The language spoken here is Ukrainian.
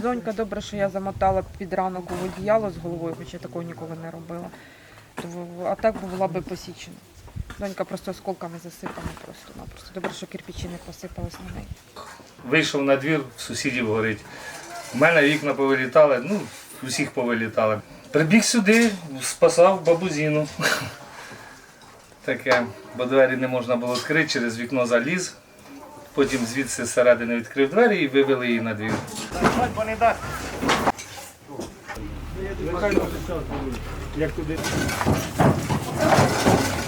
донька, добре, що я замотала під ранок у одіяло з головою, хоча такого ніколи не робила. А так була би посічена. Донька просто осколками засипана просто-напросто. Добре, що кирпичі не посипались на неї. Вийшов на двір, сусідів горить. У мене вікна повилітали, ну, усіх повилітали. Прибіг сюди, спасав бабузіну. Таке, бо двері не можна було відкрити, через вікно заліз. Потім звідси зсередини відкрив двері і вивели її на двір. Як туди?